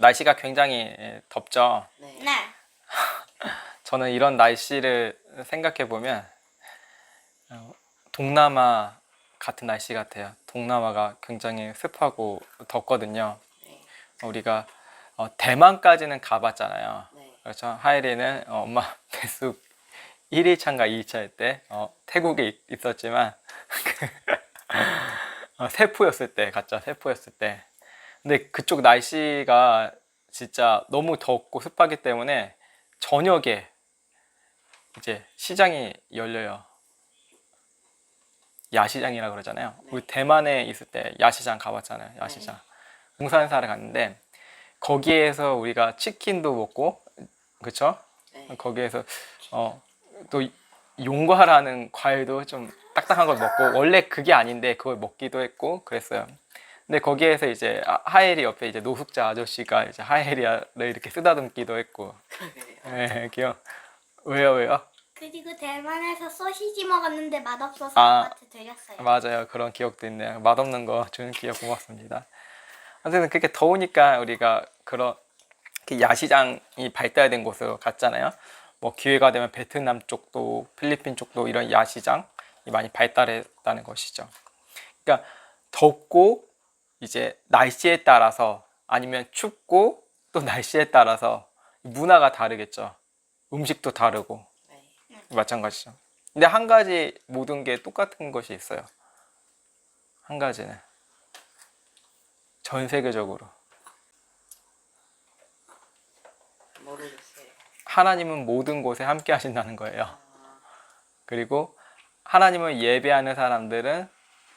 날씨가 굉장히 예, 덥죠. 네. 네. 저는 이런 날씨를 생각해 보면 어, 동남아 같은 날씨 같아요. 동남아가 굉장히 습하고 덥거든요. 네. 우리가 어, 대만까지는 가봤잖아요. 네. 그렇죠. 하이리는 어, 엄마 뱃속 1일차인가 2일차일 때 어, 태국에 있- 있었지만 어, 세포였을 때 갔죠. 세포였을 때. 근데 그쪽 날씨가 진짜 너무 덥고 습하기 때문에 저녁에 이제 시장이 열려요. 야시장이라 그러잖아요. 우리 대만에 있을 때 야시장 가봤잖아요. 야시장. 등산사를 갔는데 거기에서 우리가 치킨도 먹고 그쵸? 네. 거기에서 어, 또 용과라는 과일도 좀 딱딱한 걸 먹고 원래 그게 아닌데 그걸 먹기도 했고 그랬어요. 근데 거기에서 이제 아- 하엘이 옆에 이제 노숙자 아저씨가 이제 하엘이를 이렇게 쓰다듬기도 했고. 네, 기억 왜요 왜요? 그리고 대만에서 소시지 먹었는데 맛없어서 아. 아빠한테 드렸어요. 맞아요 그런 기억도 있네요. 맛없는 거 주는 기억 고맙습니다. 어쨌든 그렇게 더우니까 우리가 그런 야시장이 발달된 곳으로 갔잖아요. 뭐 기회가 되면 베트남 쪽도 필리핀 쪽도 이런 야시장이 많이 발달했다는 것이죠. 그러니까 덥고 이제 날씨에 따라서 아니면 춥고 또 날씨에 따라서 문화가 다르겠죠. 음식도 다르고 네. 마찬가지죠. 근데 한 가지 모든 게 똑같은 것이 있어요. 한 가지는 전 세계적으로 모르겠어요. 하나님은 모든 곳에 함께 하신다는 거예요. 아, 그리고 하나님을 예배하는 사람들은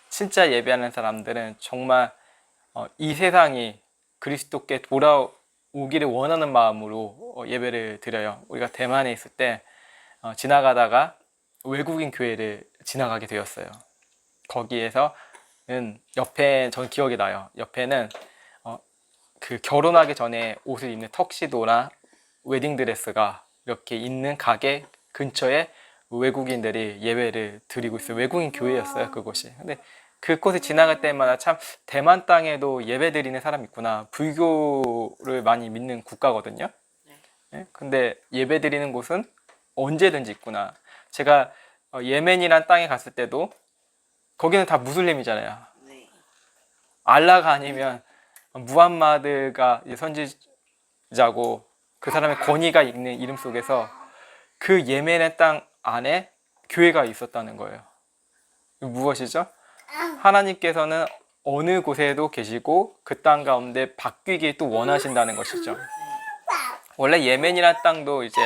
진짜 예배하는 사람들은 정말 어, 이 세상이 그리스도께 돌아오기를 원하는 마음으로 어, 예배를 드려요. 우리가 대만에 있을 때 어, 지나가다가 외국인 교회를 지나가게 되었어요. 거기에서는 옆에 전 기억이 나요. 옆에는 어, 그 결혼하기 전에 옷을 입는 턱시도나 웨딩 드레스가 이렇게 있는 가게 근처에 외국인들이 예배를 드리고 있어요. 외국인 교회였어요, 그곳이. 근데 그곳에 지나갈 때마다 참 대만 땅에도 예배 드리는 사람이 있구나. 불교를 많이 믿는 국가거든요. 예? 근데 예배 드리는 곳은 언제든지 있구나. 제가 어, 예멘이란 땅에 갔을 때도 거기는 다 무슬림이잖아요. 네. 알라가 아니면 무함마드가 선지자고 그 사람의 권위가 있는 이름 속에서 그 예멘의 땅 안에 교회가 있었다는 거예요. 무엇이죠? 하나님께서는 어느 곳에도 계시고 그 땅 가운데 바뀌길 또 원하신다는 것이죠. 원래 예멘이란 땅도 이제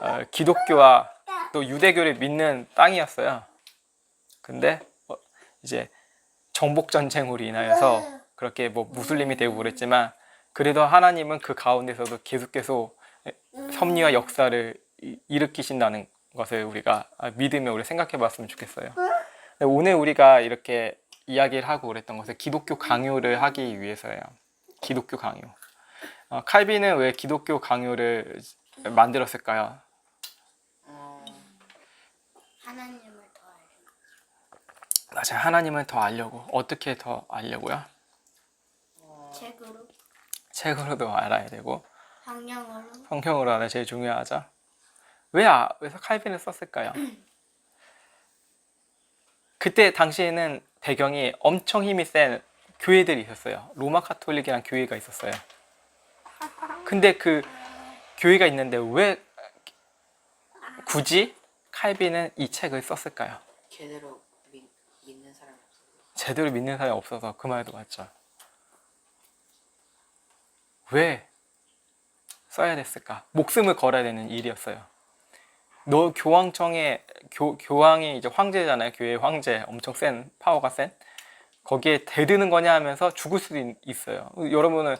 어, 기독교와 또 유대교를 믿는 땅이었어요. 근데 어, 이제 정복 전쟁으로 인하여서 그렇게 뭐 무슬림이 되고 그랬지만 그래도 하나님은 그 가운데서도 계속해서 섭리와 역사를 이- 일으키신다는 것을 우리가 믿으며 우리 생각해 봤으면 좋겠어요. 오늘 우리가 이렇게 이야기를 하고 그랬던 것은 기독교 강요를 하기 위해서예요. 기독교 강요. 어, 칼빈은 왜 기독교 강요를 만들었을까요? 어, 하나님을 더 알고 맞아요. 하나님을 더 알려고. 어떻게 더 알려고요? 어, 책으로, 책으로도 알아야 되고 성령으로, 성경으로 알아야 제일 중요하죠. 왜, 아, 왜 칼빈을 썼을까요? 그때 당시에는 배경이 엄청 힘이 센 교회들이 있었어요. 로마 카톨릭이란 교회가 있었어요. 근데 그 교회가 있는데 왜 굳이 칼빈은 이 책을 썼을까요? 제대로 믿, 믿는 사람이 없어요. 제대로 믿는 사람이 없어서 그 말도 맞죠. 왜 써야 됐을까? 목숨을 걸어야 되는 일이었어요. 너 교황청에 교, 교황이 이제 황제잖아요. 교회 황제 엄청 센 파워가 센 거기에 대드는 거냐 하면서 죽을 수도 있, 있어요. 여러분은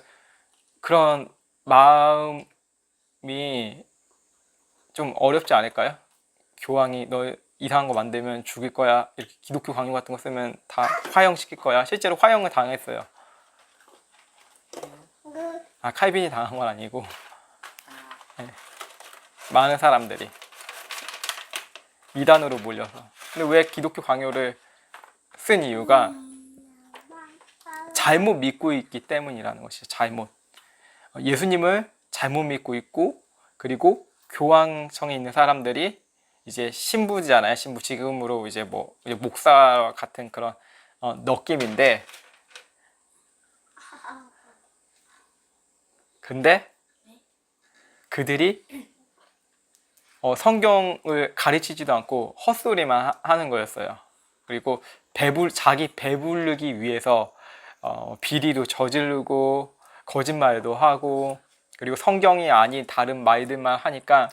그런 마음이 좀 어렵지 않을까요? 교황이 너 이상한 거 만들면 죽일 거야. 이렇게 기독교 강요 같은 거 쓰면 다 화형시킬 거야. 실제로 화형을 당했어요. 아 칼빈이 당한 건 아니고 아, 많은 사람들이 미단으로 몰려서. 근데 왜 기독교 강요를 쓴 이유가 잘못 믿고 있기 때문이라는 것이죠. 잘못. 예수님을 잘못 믿고 있고 그리고 교황청에 있는 사람들이 이제 신부잖아요. 신부 지금으로 이제 뭐 이제 목사 같은 그런 어, 느낌인데 근데 그들이 어, 성경을 가르치지도 않고 헛소리만 하- 하는 거였어요. 그리고 배불 자기 배부르기 위해서 어, 비리도 저지르고 거짓말도 하고 그리고 성경이 아닌 다른 말들만 하니까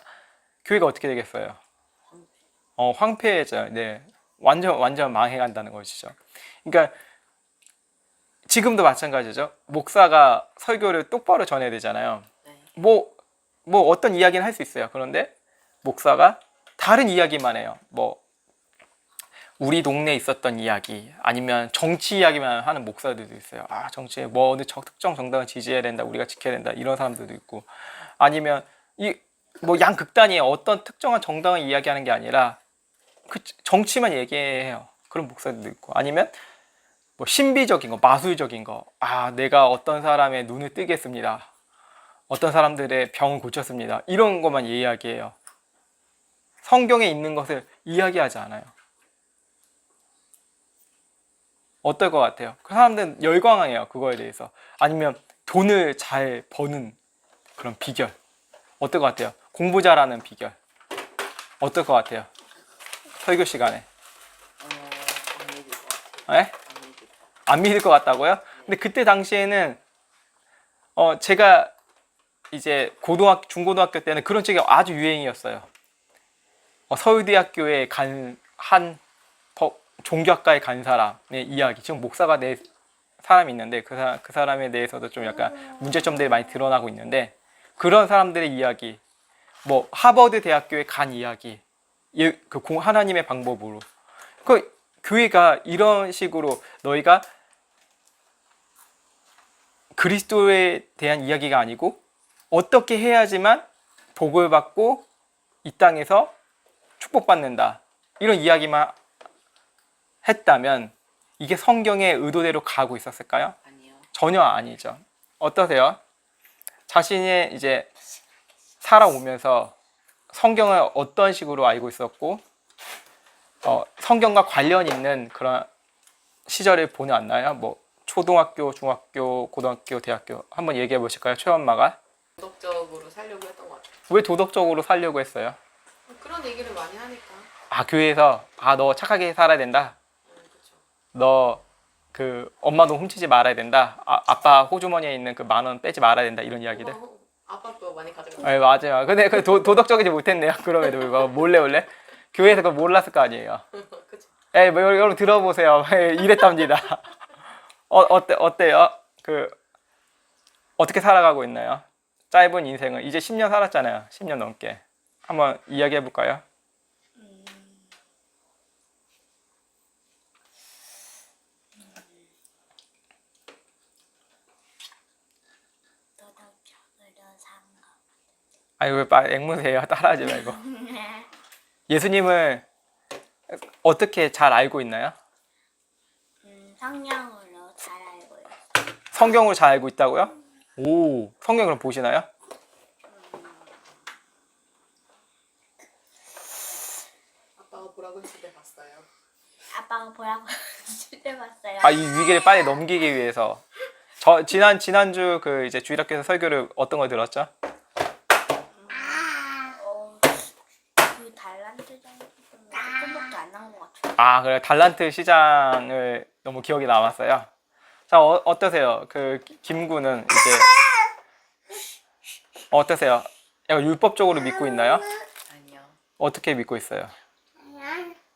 교회가 어떻게 되겠어요? 어, 황폐해져요. 네. 완전 완전 망해간다는 것이죠. 그러니까 지금도 마찬가지죠. 목사가 설교를 똑바로 전해야 되잖아요. 네. 뭐, 뭐 어떤 이야기는 할 수 있어요. 그런데 목사가 다른 이야기만 해요. 뭐, 우리 동네에 있었던 이야기, 아니면 정치 이야기만 하는 목사들도 있어요. 아, 정치에 뭐 어느 적- 특정 정당을 지지해야 된다, 우리가 지켜야 된다, 이런 사람들도 있고. 아니면 이, 뭐 양극단이 어떤 특정한 정당을 이야기하는 게 아니라 그 정치만 얘기해요. 그런 목사들도 있고. 아니면 뭐 신비적인 거, 마술적인 거. 아, 내가 어떤 사람의 눈을 뜨겠습니다. 어떤 사람들의 병을 고쳤습니다. 이런 것만 이야기해요. 성경에 있는 것을 이야기하지 않아요. 어떨 것 같아요? 그 사람들은 열광해요. 그거에 대해서. 아니면 돈을 잘 버는 그런 비결. 어떨 것 같아요? 공부 잘하는 비결. 어떨 것 같아요? 설교 시간에. 같아요. 안 믿을 것 같다고요? 근데 그때 당시에는 어 제가 이제 고등학교 중고등학교 때는 그런 책이 아주 유행이었어요. 어, 서울대학교에 간 한 종교학과에 간 사람의 이야기. 지금 목사가 내 사람이 있는데 그 사람 그 사람에 대해서도 좀 약간 문제점들이 많이 드러나고 있는데 그런 사람들의 이야기. 뭐 하버드 대학교에 간 이야기. 예, 그 공- 하나님의 방법으로. 그 교회가 이런 식으로 너희가 그리스도에 대한 이야기가 아니고 어떻게 해야지만 복을 받고 이 땅에서 축복받는다. 이런 이야기만 했다면 이게 성경의 의도대로 가고 있었을까요? 아니요. 전혀 아니죠. 어떠세요? 자신이 이제 살아오면서 성경을 어떤 식으로 알고 있었고, 어, 성경과 관련 있는 그런 시절을 보내 왔나요? 뭐, 초등학교, 중학교, 고등학교, 대학교. 한번 얘기해 보실까요? 최엄마가. 도덕적으로 살려고 했던 것 같아요. 왜 도덕적으로 살려고 했어요? 그런 얘기를 많이 하니까. 아, 교회에서, 아, 너 착하게 살아야 된다. 너 그 엄마 돈 훔치지 말아야 된다. 아, 아빠 호주머니에 있는 그 만 원 빼지 말아야 된다. 이런 이야기들. 어, 아빠 거 많이 가져가. 네, 맞아요. 근데 그 도, 도덕적이지 못했네요. 그럼에도 불구하고 몰래 몰래 교회에서 그걸 몰랐을 거 아니에요. 그쵸. 에, 뭐 여러분 들어보세요. 이랬답니다. 어 어때 어때요? 그 어떻게 살아가고 있나요? 짧은 인생을 이제 10년 살았잖아요. 10년 넘게. 한번 이야기해 볼까요? 도덕적으로 상거. 아니 왜 빨리 앵무새요? 따라하지 말고. 예수님을 어떻게 잘 알고 있나요? 음, 성령으로 잘 알고 있어. 성경으로 잘 알고 있다고요? 오, 성경을 보시나요? 아빠가 보라고 했을 때 봤어요. 아빠가 보라고 해봤어요. 아, 이 위기를 빨리 넘기기 위해서. 저 지난 지난주 그 이제 주일학교에서 설교를 어떤 걸 들었죠? 어, 그 달란트 정도는 조금밖에 안 나온 것 같 아, 그래 달란트 시장을 너무 기억이 남았어요. 자, 어, 어떠세요? 그 기- 김구는 이제 어떠세요? 약간 율법적으로 믿고 있나요? 아니요. 어떻게 믿고 있어요?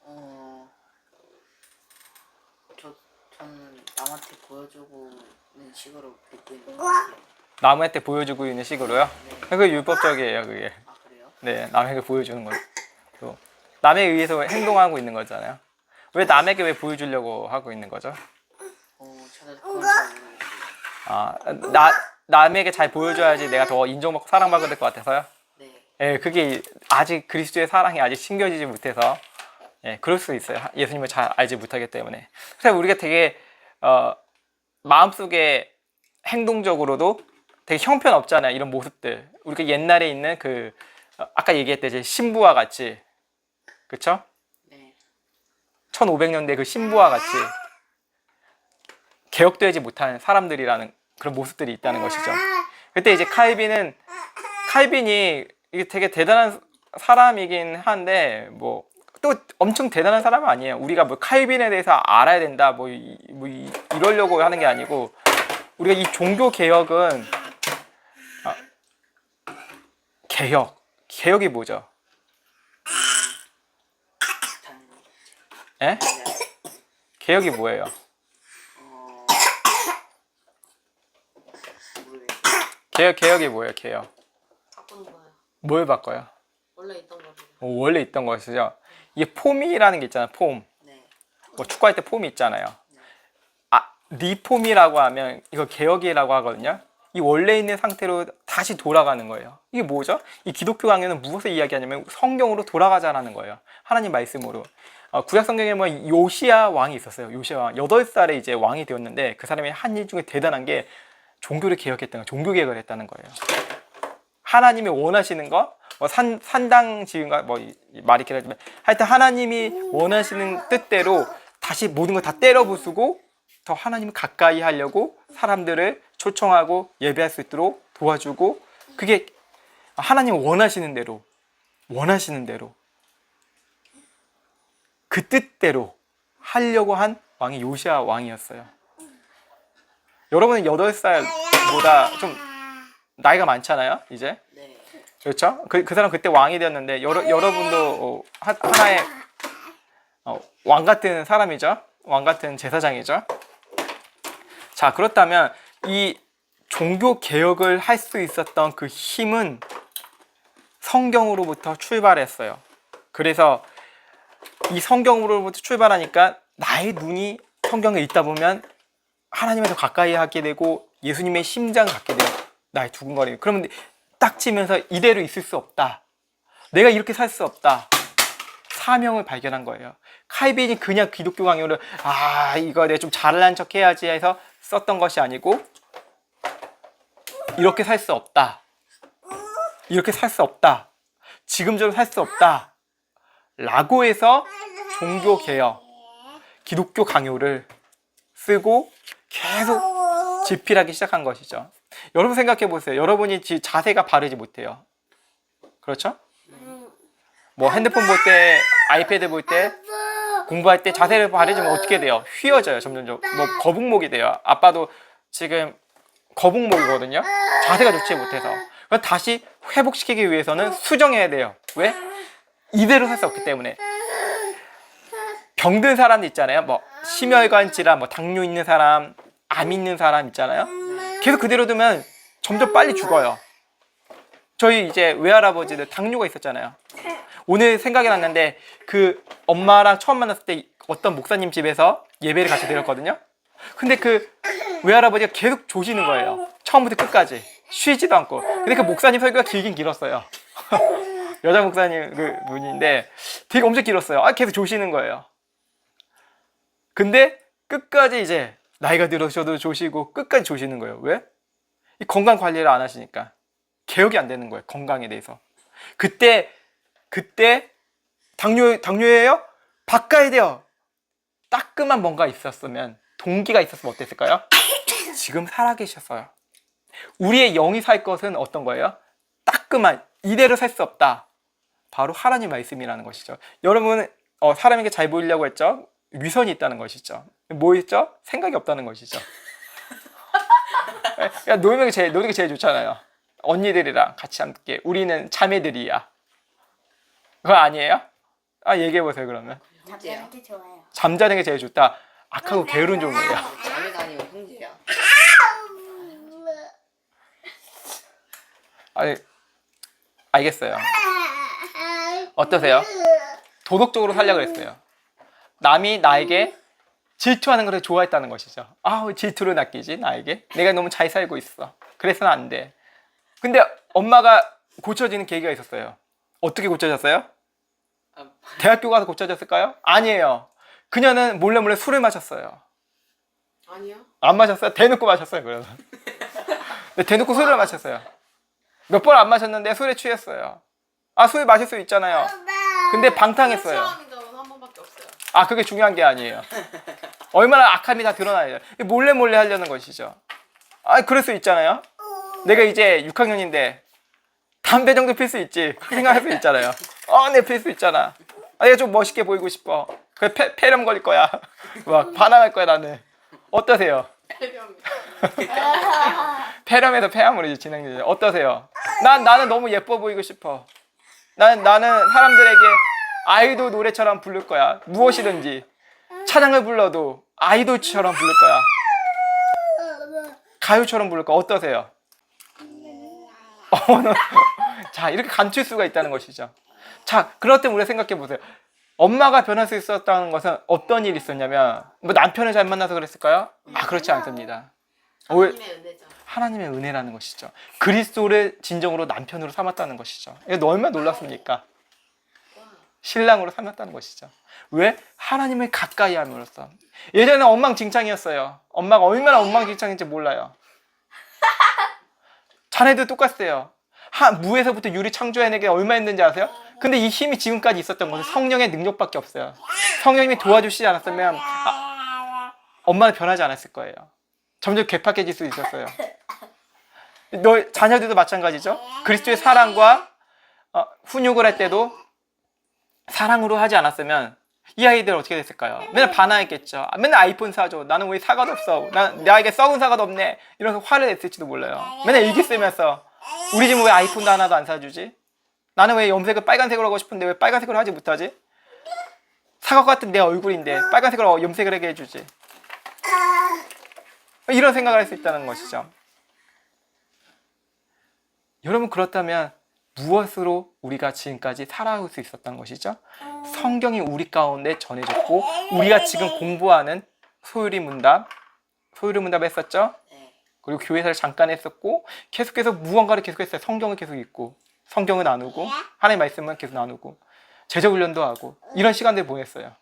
어, 저 저는 남한테 보여주고는 식으로 믿고 있는 것 같아요. 남한테 보여주고 있는 식으로요? 그게 율법적이에요, 그게. 아 그래요? 네, 남에게 보여주는 거죠. 또 남에 의해서 행동하고 있는 거잖아요. 왜 남에게 왜 보여주려고 하고 있는 거죠? 어, 저는 그건 잘 모르겠어요. 아, 나 남에게 잘 보여줘야지 내가 더 인정받고 사랑받을 것 같아서요. 네. 예, 그게 아직 그리스도의 사랑이 아직 심겨지지 못해서 예, 그럴 수 있어요. 예수님을 잘 알지 못하기 때문에. 그래서 우리가 되게 어, 마음속에 행동적으로도 되게 형편없잖아요. 이런 모습들. 우리가 옛날에 있는 그 어, 아까 얘기했듯이 신부와 같이 그쵸? 네. 1500년대 그 신부와 같이 개혁되지 못한 사람들이라는 그런 모습들이 있다는 것이죠. 그때 이제 칼빈은 칼빈이 이게 되게 대단한 사람이긴 한데 뭐 또 엄청 대단한 사람은 아니에요. 우리가 뭐 칼빈에 대해서 알아야 된다 뭐, 이, 뭐 이, 이러려고 하는 게 아니고 우리가 이 종교 개혁은 아, 개혁 개혁이 뭐죠? 예? 개혁이 뭐예요? 어, 모르겠어요. 개혁 개혁이 뭐예요? 개혁 바꾸는 거예요. 뭘 바꿔요? 원래 있던 거를. 어, 원래 있던 것이죠. 이게 폼이라는 게 있잖아요. 폼. 네. 뭐 축구할 때 폼이 있잖아요. 아 리폼이라고 하면 이거 개혁이라고 하거든요. 이 원래 있는 상태로 다시 돌아가는 거예요. 이게 뭐죠? 이 기독교 강요는 무엇을 이야기하냐면 성경으로 돌아가자라는 거예요. 하나님 말씀으로. 어, 구약 성경에 뭐 요시야 왕이 있었어요. 요시야 왕. 8살에 이제 왕이 되었는데 그 사람이 한 일 중에 대단한 게 종교를 개혁했다는 거, 종교 개혁을 했다는 거예요. 하나님이 원하시는 거, 뭐 산, 산당 지은가, 뭐, 말이 길어지면, 하여튼 하나님이 원하시는 뜻대로 다시 모든 걸 다 때려 부수고 더 하나님을 가까이 하려고 사람들을 초청하고 예배할 수 있도록 도와주고 그게 하나님 원하시는 대로, 원하시는 대로 그 뜻대로 하려고 한 왕이 요시아 왕이었어요. 여러분은 8살보다 좀 나이가 많잖아요, 이제. 네. 그렇죠? 그, 그 사람 그때 왕이 되었는데 여러, 여러분도 어, 하, 하나의 어, 왕 같은 사람이죠. 왕 같은 제사장이죠. 자, 그렇다면 이 종교 개혁을 할 수 있었던 그 힘은 성경으로부터 출발했어요. 그래서 이 성경으로부터 출발하니까 나의 눈이 성경에 있다 보면 하나님에 더 가까이 하게 되고 예수님의 심장을 갖게 돼요. 나의 두근거림. 그러면 딱 치면서 이대로 있을 수 없다. 내가 이렇게 살 수 없다. 사명을 발견한 거예요. 칼빈이 그냥 기독교 강요를 아 이거 내가 좀 잘난 척 해야지 해서 썼던 것이 아니고 이렇게 살 수 없다. 이렇게 살 수 없다. 지금처럼 살 수 없다. 라고 해서 종교 개혁, 기독교 강요를 쓰고 계속 집필하기 시작한 것이죠. 여러분 생각해 보세요. 여러분이 지- 자세가 바르지 못해요. 그렇죠? 뭐 핸드폰 볼 때, 아이패드 볼 때, 공부할 때 자세를 바르지 면 어떻게 돼요? 휘어져요. 점점점. 뭐 거북목이 돼요. 아빠도 지금 거북목이거든요. 자세가 좋지 못해서. 다시 회복시키기 위해서는 수정해야 돼요. 왜? 이대로 살 수 없기 때문에. 병든 사람 있잖아요. 뭐 심혈관 질환, 뭐 당뇨 있는 사람, 암 있는 사람 있잖아요. 계속 그대로 두면 점점 빨리 죽어요. 저희 이제 외할아버지들 당뇨가 있었잖아요. 오늘 생각이 났는데 그 엄마랑 처음 만났을 때 어떤 목사님 집에서 예배를 같이 드렸거든요. 근데 그 외할아버지가 계속 조시는 거예요. 처음부터 끝까지 쉬지도 않고. 근데 그 목사님 설교가 길긴 길었어요. 여자 목사님 그 분인데 되게 엄청 길었어요. 아 계속 조시는 거예요. 근데 끝까지 이제 나이가 들어셔도 조시고 끝까지 조시는 거예요. 왜? 이 건강 관리를 안 하시니까 개혁이 안 되는 거예요. 건강에 대해서. 그때 그때 당뇨 당뇨예요? 바꿔야 돼요. 따끔한 뭔가 있었으면 동기가 있었으면 어땠을까요? 지금 살아계셨어요. 우리의 영이 살 것은 어떤 거예요? 따끔한 이대로 살 수 없다. 바로 하나님 말씀이라는 것이죠. 여러분 어, 사람에게 잘 보이려고 했죠. 위선이 있다는 것이죠. 뭐 있죠? 생각이 없다는 것이죠. 야, 노는 게 제일 노는 게 제일 좋잖아요. 언니들이랑 같이 함께 우리는 자매들이야. 그거 아니에요? 아 얘기해 보세요 그러면. 남자한테 좋아요. 잠자는 게 제일 좋다. 악하고 게으른 종이에요. 자매가 아니고 형제야. 아니 알겠어요. 어떠세요? 도덕적으로 살려고 그랬어요. 남이 나에게 질투하는 것을 좋아했다는 것이죠. 아우 질투를 낚이지 나에게. 내가 너무 잘 살고 있어. 그래서는 안 돼. 근데 엄마가 고쳐지는 계기가 있었어요. 어떻게 고쳐졌어요? 아, 대학교 가서 고쳐졌을까요? 아니에요. 그녀는 몰래 몰래 술을 마셨어요. 아니요. 안 마셨어요? 대놓고 마셨어요. 그래서 근데 대놓고 술을 마셨어요. 몇 번 안 마셨는데 술에 취했어요. 아, 술 마실 수 있잖아요. 근데 방탕했어요. 적은 한 번밖에 없어요. 아, 그게 중요한 게 아니에요. 얼마나 악함이 다 드러나요. 몰래 몰래 하려는 것이죠. 아, 그럴 수 있잖아요. 내가 이제 6학년인데 담배 정도 필 수 있지. 생각할 수 있잖아요. 어, 내필수 있잖아. 아, 내가 좀 멋있게 보이고 싶어. 그 폐, 폐렴 걸릴 거야. 막 반항할 거야 나는. 어떠세요? 폐렴. 폐렴에서 폐암으로 진행되죠. 어떠세요? 난 나는 너무 예뻐 보이고 싶어. 난 나는 사람들에게 아이돌 노래처럼 부를 거야. 무엇이든지 차량을 불러도 아이돌처럼 부를 거야. 가요처럼 부를 거 어떠세요? 어, 자 이렇게 감출 수가 있다는 것이죠. 자 그럴 때 우리가 생각해 보세요. 엄마가 변할 수 있었다는 것은 어떤 일이 있었냐면 뭐 남편을 잘 만나서 그랬을까요? 아 그렇지 않습니다. 왜? 하나님의 은혜죠. 하나님의 은혜라는 것이죠. 그리스도를 진정으로 남편으로 삼았다는 것이죠. 이거 얼마나 놀랍습니까? 신랑으로 삼았다는 것이죠. 왜? 하나님을 가까이 함으로써. 예전에 엉망진창이었어요. 엄마가 얼마나 엉망진창인지 몰라요. 자네도 똑같아요. 하, 무에서부터 유리 창조해내게 얼마 했는지 아세요? 근데 이 힘이 지금까지 있었던 것은 성령의 능력밖에 없어요. 성령님이 도와주시지 않았으면 아, 엄마는 변하지 않았을 거예요. 점점 괴팍해질 수 있었어요. 너 자녀들도 마찬가지죠. 그리스도의 사랑과 어, 훈육을 할 때도 사랑으로 하지 않았으면 이 아이들 어떻게 됐을까요? 맨날 반항했겠죠. 아, 맨날 아이폰 사줘. 나는 왜 사과도 없어? 난 나에게 썩은 사과도 없네. 이러면서 화를 냈을지도 몰라요. 맨날 일기 쓰면서 우리 집은 왜 아이폰도 하나도 안 사주지? 나는 왜 염색을 빨간색으로 하고 싶은데 왜 빨간색으로 하지 못하지? 사과 같은 내 얼굴인데 빨간색으로 염색을 하게 해주지. 이런 생각을 할 수 있다는 것이죠. 여러분 그렇다면 무엇으로 우리가 지금까지 살아올 수 있었던 것이죠? 성경이 우리 가운데 전해졌고 우리가 지금 공부하는 소율이 문답, 소율이 문답 했었죠? 네. 그리고 교회사를 잠깐 했었고 계속해서 무언가를 계속했어요. 성경을 계속 읽고 성경을 나누고 하나님 말씀을 계속 나누고 제자 훈련도 하고 이런 시간들 보냈어요.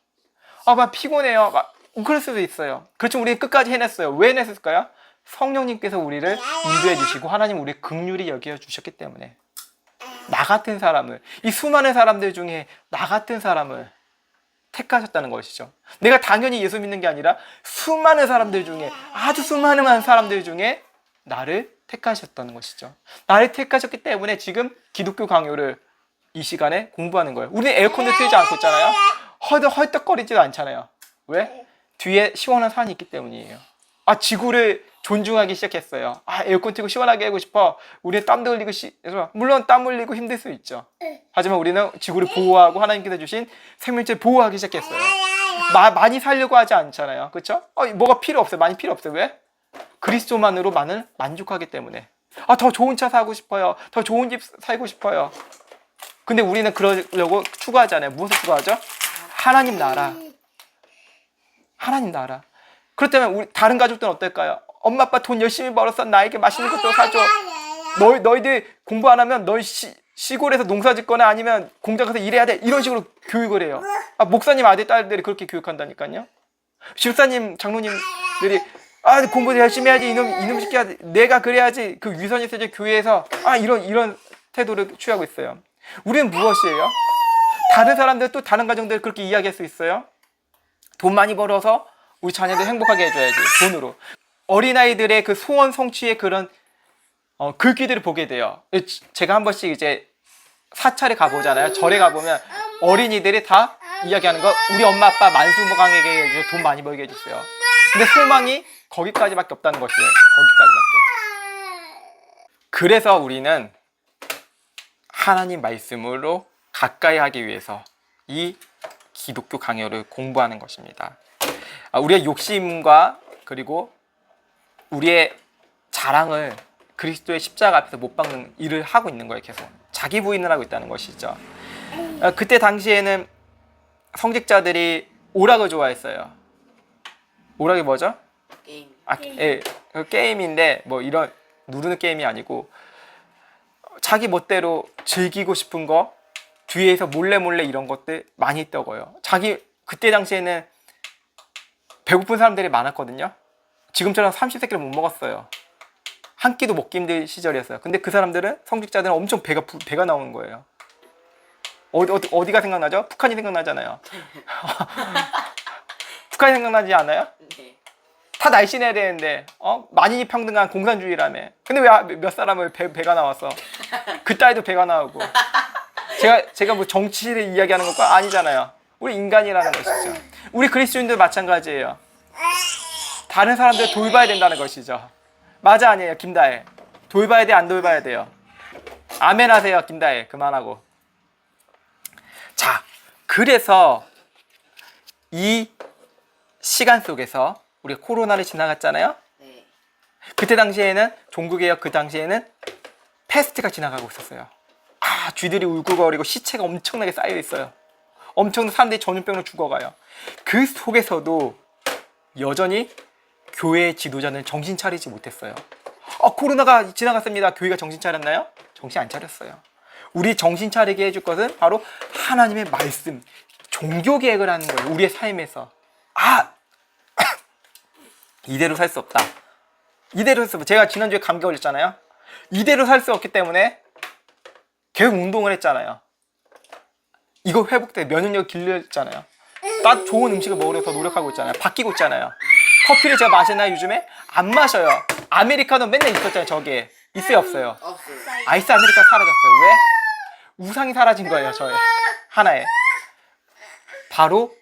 아, 막 피곤해요. 막 그럴 수도 있어요. 그렇지만 우리 끝까지 해냈어요. 왜 해냈을까요? 성령님께서 우리를 인도해 주시고 하나님 우리 긍휼히 여겨 주셨기 때문에 나 같은 사람을 이 수많은 사람들 중에 나 같은 사람을 택하셨다는 것이죠. 내가 당연히 예수 믿는 게 아니라 수많은 사람들 중에 아주 수많은 사람들 중에 나를 택하셨다는 것이죠. 나를 택하셨기 때문에 지금 기독교 강요를 이 시간에 공부하는 거예요. 우리는 에어컨도 틀지 않고 있잖아요. 헐떡 헐떡거리지도 않잖아요. 왜? 뒤에 시원한 산이 있기 때문이에요. 아 지구를 존중하기 시작했어요. 아 에어컨 틀고 시원하게 하고 싶어. 우리는 땀도 흘리고 시, 물론 땀 흘리고 힘들 수 있죠. 하지만 우리는 지구를 보호하고 하나님께서 주신 생명체를 보호하기 시작했어요. 마, 많이 살려고 하지 않잖아요. 그렇죠? 어, 뭐가 필요 없어요. 많이 필요 없어요. 왜? 그리스도만으로 만을 만족하기 때문에. 아, 더 좋은 차 사고 싶어요. 더 좋은 집 살고 싶어요. 근데 우리는 그러려고 추구하잖아요. 무엇을 추구하죠? 하나님 나라. 하나님 나라. 그렇다면 우리 다른 가족들은 어떨까요? 엄마 아빠 돈 열심히 벌었어. 나에게 맛있는 것도 사줘. 너희 너희들 공부 안 하면 너희 시, 시골에서 농사 짓거나 아니면 공장 가서 일해야 돼. 이런 식으로 교육을 해요. 아, 목사님 아들 딸들이 그렇게 교육한다니까요. 집사님 장로님들이 아 공부 열심히 해야지 이놈 이놈 새끼야 내가 그래야지 그 유선이 세제 교회에서 아 이런 이런 태도를 취하고 있어요. 우리는 무엇이에요? 다른 사람들 또 다른 가정들 그렇게 이야기할 수 있어요? 돈 많이 벌어서 우리 자녀들 행복하게 해줘야지 돈으로 어린아이들의 그 소원 성취의 그런 어, 글귀들을 보게 돼요. 제가 한 번씩 이제 사찰에 가보잖아요. 절에 가보면 어린이들이 다 이야기하는 거 우리 엄마 아빠 만수무강에게 해주세요. 돈 많이 벌게 해주세요. 근데 소망이 거기까지밖에 없다는 것이에요. 거기까지밖에. 그래서 우리는 하나님 말씀으로 가까이 하기 위해서 이 기독교 강요를 공부하는 것입니다. 아, 우리의 욕심과 그리고 우리의 자랑을 그리스도의 십자가 앞에서 못 박는 일을 하고 있는 거예요, 계속. 자기 부인을 하고 있다는 것이죠. 아, 그때 당시에는 성직자들이 오락을 좋아했어요. 오락이 뭐죠? 게임. 아, 예, 그 게임인데 뭐 이런 누르는 게임이 아니고 자기 멋대로 즐기고 싶은 거 뒤에서 몰래 몰래 이런 것들 많이 떠고요. 자기 그때 당시에는 배고픈 사람들이 많았거든요. 지금처럼 삼시세끼를 못 먹었어요. 한 끼도 먹기 힘든 시절이었어요. 근데 그 사람들은 성직자들은 엄청 배가 부- 배가 나오는 거예요. 어디 어디 어디가 생각나죠? 북한이 생각나잖아요. 북한이 생각나지 않아요? 네. 다 날씬해야 되는데 어 만인이 평등한 공산주의라며. 근데 왜 몇 사람을 배, 배가 나왔어? 그 딸도 배가 나오고. 제가 제가 뭐 정치를 이야기하는 것과 아니잖아요. 우리 인간이라는 것이죠. 우리 그리스도인도 마찬가지예요. 다른 사람들 돌봐야 된다는 것이죠. 맞아 아니에요, 김다혜. 돌봐야 돼, 안 돌봐야 돼요. 아멘 하세요, 김다혜. 그만하고. 자, 그래서 이 시간 속에서 우리가 코로나를 지나갔잖아요. 네. 그때 당시에는 종국개혁 그 당시에는 패스트가 지나가고 있었어요. 아, 쥐들이 울고거리고 시체가 엄청나게 쌓여 있어요. 엄청난 사람들이 전염병으로 죽어가요. 그 속에서도 여전히 교회 지도자는 정신 차리지 못했어요. 아, 코로나가 지나갔습니다. 교회가 정신 차렸나요? 정신 안 차렸어요. 우리 정신 차리게 해줄 것은 바로 하나님의 말씀, 종교 계획을 하는 거예요. 우리의 삶에서. 아, 이대로 살 수 없다. 이대로 살 수, 없- 제가 지난주에 감기 걸렸잖아요. 이대로 살 수 없기 때문에 계속 운동을 했잖아요. 이거 회복돼 면역력 길렸잖아요. 딱 좋은 음식을 먹으려 더 노력하고 있잖아요. 바뀌고 있잖아요. 커피를 제가 마시나요 요즘에? 안 마셔요. 아메리카노 맨날 있었잖아요 저기에. 있어요 없어요? 없어요. 아이스 아메리카 사라졌어요. 왜? 우상이 사라진 거예요, 저의. 하나에. 바로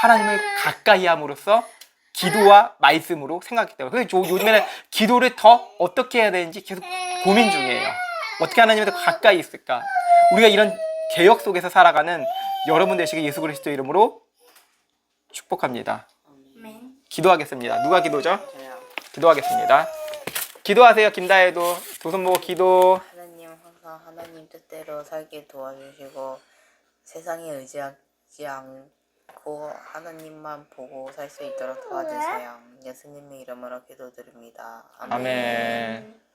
하나님을 가까이 함으로써 기도와 말씀으로 생각했기 때문에. 그래서 저 요즘에는 기도를 더 어떻게 해야 되는지 계속 고민 중이에요. 어떻게 하나님에 더 가까이 있을까? 우리가 이런 개혁 속에서 살아가는 여러분 되시길 예수 그리스도 이름으로 축복합니다. 기도하겠습니다. 누가 기도죠? 기도하겠습니다. 기도하세요, 김다혜도. 두 손 모고 기도. 하나님 항상 하나님 뜻대로 살게 도와주시고 세상에 의지하지 않고 하나님만 보고 살 수 있도록 도와주세요. 예수님의 이름으로 기도드립니다. 아멘. 아멘.